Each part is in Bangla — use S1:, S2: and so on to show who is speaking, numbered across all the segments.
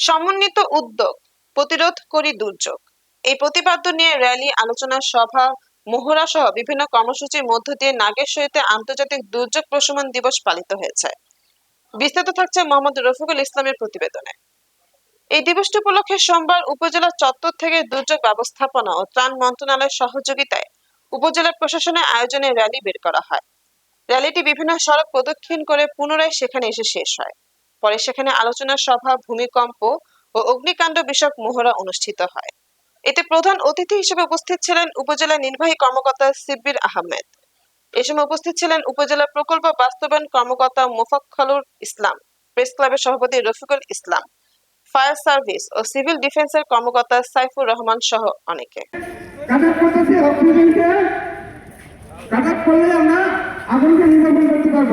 S1: সমন্বিত উদ্যোগ প্রতিরোধ করি দুর্যোগ। এই প্রতিপাদ্য নিয়ে র্যালি, আলোচনা সভা মহড়া সহ বিভিন্ন কর্মসূচির মধ্য দিয়ে নাগেশ্বরীতে আন্তর্জাতিক দুর্যোগ প্রশমন দিবস পালিত হয়েছে। বিস্তারিত থাকছে মোহাম্মদ রফিকুল ইসলামের প্রতিবেদনে। এই দিবসটি উপলক্ষে সোমবার উপজেলা চত্বর থেকে দুর্যোগ ব্যবস্থাপনা ও ত্রাণ মন্ত্রণালয়ের সহযোগিতায় উপজেলা প্রশাসনের আয়োজনে র্যালি বের করা হয়। র্যালিটি বিভিন্ন সড়ক প্রদক্ষিণ করে পুনরায় সেখানে এসে শেষ হয়। পরে সেখানে আলোচনা সভা, ভূমিকম্প ও অগ্নিকাণ্ড বিষয়ক মহড়া অনুষ্ঠিত হয়। এতে প্রধান অতিথি হিসেবে উপস্থিত ছিলেন উপজেলা নির্বাহী কর্মকর্তা সিব্বির আহমেদ। এ সময় উপস্থিত ছিলেন উপজেলা প্রকল্প বাস্তবায়ন কর্মকর্তা মোফাক্খলুর ইসলাম, প্রেস ক্লাবের সভাপতি রফিকুল ইসলাম, ফায়ার সার্ভিস ও সিভিল ডিফেন্সের কর্মকর্তা সাইফুর রহমান সহ অনেকে।
S2: আগুনকে করতে পারব।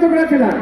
S2: ትኩረት ይላል።